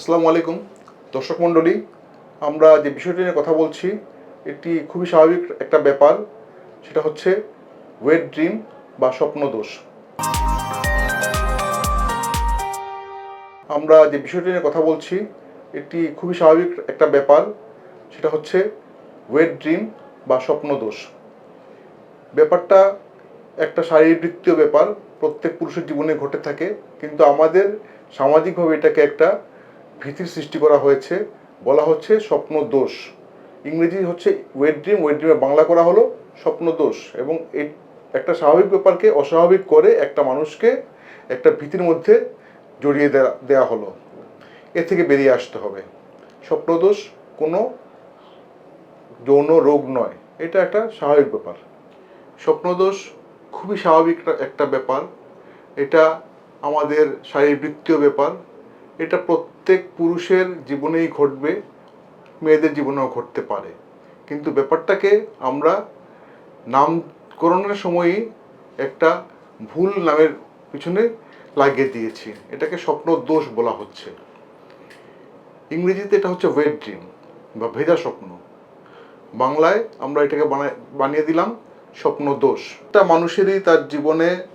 আসসালামু আলাইকুম। দর্শক মণ্ডলী, আমরা যে বিষয়টি নিয়ে কথা বলছি, এটি খুবই স্বাভাবিক একটা ব্যাপার। সেটা হচ্ছে ওয়েট ড্রিম বা স্বপ্নদোষ। আমরা যে বিষয়টি নিয়ে কথা বলছি, এটি খুবই স্বাভাবিক একটা ব্যাপার। সেটা হচ্ছে ওয়েট ড্রিম বা স্বপ্নদোষ। ব্যাপারটা একটা শারীরবৃত্তীয় ব্যাপার, প্রত্যেক পুরুষের জীবনে ঘটে থাকে। কিন্তু আমাদের সামাজিকভাবে এটাকে একটা ভীতির সৃষ্টি করা হয়েছে, বলা হচ্ছে স্বপ্ন দোষ। ইংরেজি হচ্ছে ওয়েট ড্রিম ওয়েট ড্রিমে বাংলা করা হলো স্বপ্ন দোষ এবং এই একটা স্বাভাবিক ব্যাপারকে অস্বাভাবিক করে একটা মানুষকে একটা ভীতির মধ্যে জড়িয়ে দেয়া দেওয়া হলো। এ থেকে বেরিয়ে আসতে হবে। স্বপ্নদোষ কোনো যৌন রোগ নয়, এটা একটা স্বাভাবিক ব্যাপার। স্বপ্নদোষ খুবই স্বাভাবিক একটা ব্যাপার। এটা আমাদের শারীরবৃত্তীয় ব্যাপার। এটা প্রত্যেক পুরুষের জীবনেই ঘটবে, মেয়েদের জীবনেও ঘটতে পারে। কিন্তু ব্যাপারটাকে আমরা নামকরণের সময়ই একটা ভুল নামের পিছনে লাগিয়ে দিয়েছি। এটাকে স্বপ্ন দোষ বলা হচ্ছে। ইংরেজিতে এটা হচ্ছে ওয়েট ড্রিম বা ভেজা স্বপ্ন। বাংলায় আমরা এটাকে বানায় বানিয়ে দিলাম স্বপ্ন দোষ। একটা মানুষেরই তার জীবনে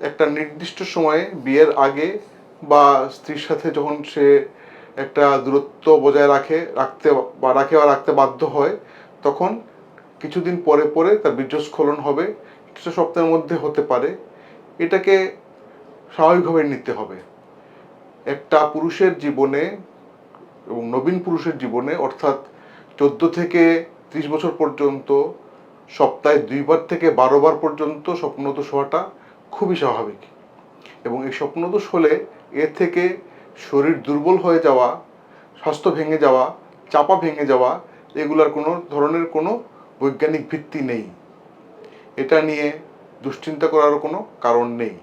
একটা নির্দিষ্ট সময়ে বিয়ের আগে বা স্ত্রীর সাথে যখন সে একটা দূরত্ব বজায় রাখে, রাখতে বা রাখে বা রাখতে বাধ্য হয়, তখন কিছুদিন পরে পরে তার বীর্যস্খলন হবে। কিছু সপ্তাহের মধ্যে হতে পারে। এটাকে স্বাভাবিকভাবে নিতে হবে। একটা পুরুষের জীবনে এবং নবীন পুরুষের জীবনে, অর্থাৎ চোদ্দ থেকে ত্রিশ বছর পর্যন্ত, সপ্তাহে দুইবার থেকে বারোবার পর্যন্ত স্বপ্নদোষ হওয়াটা খুবই স্বাভাবিক। এবং এই স্বপ্নদোষ হলে এর থেকে শরীর দুর্বল হয়ে যাওয়া, স্বাস্থ্য ভেঙে যাওয়া, চাপা ভেঙে যাওয়া, এগুলার কোনো ধরনের কোনো বৈজ্ঞানিক ভিত্তি নেই। এটা নিয়ে দুশ্চিন্তা করারও কোনো কারণ নেই।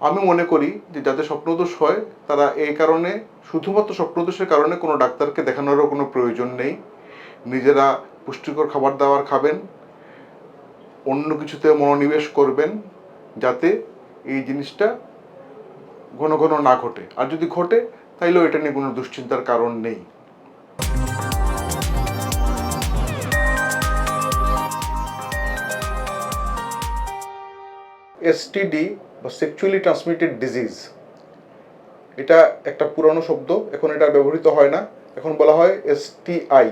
আমি মনে করি যে যাদের স্বপ্নদোষ হয়, তারা এই কারণে, শুধুমাত্র স্বপ্নদোষের কারণে কোনো ডাক্তারকে দেখানোরও কোনো প্রয়োজন নেই। নিজেরা পুষ্টিকর খাবার দাবার খাবেন, অন্য কিছুতে মনোনিবেশ করবেন, যাতে এই জিনিসটা ঘন ঘন না ঘটে। আর যদি ঘটে, তাইলেও এটা নিয়ে কোনো দুশ্চিন্তার কারণ নেই। এসটিডি বা সেক্সুয়ালি ট্রান্সমিটেড ডিজিজ এটা একটা পুরনো শব্দ, এখন এটা ব্যবহৃত হয় না। এখন বলা হয় এসটিআই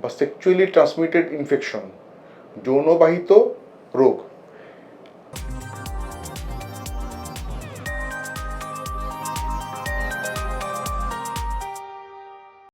বা সেক্সুয়ালি ট্রান্সমিটেড ইনফেকশন যৌনবাহিত রোগ।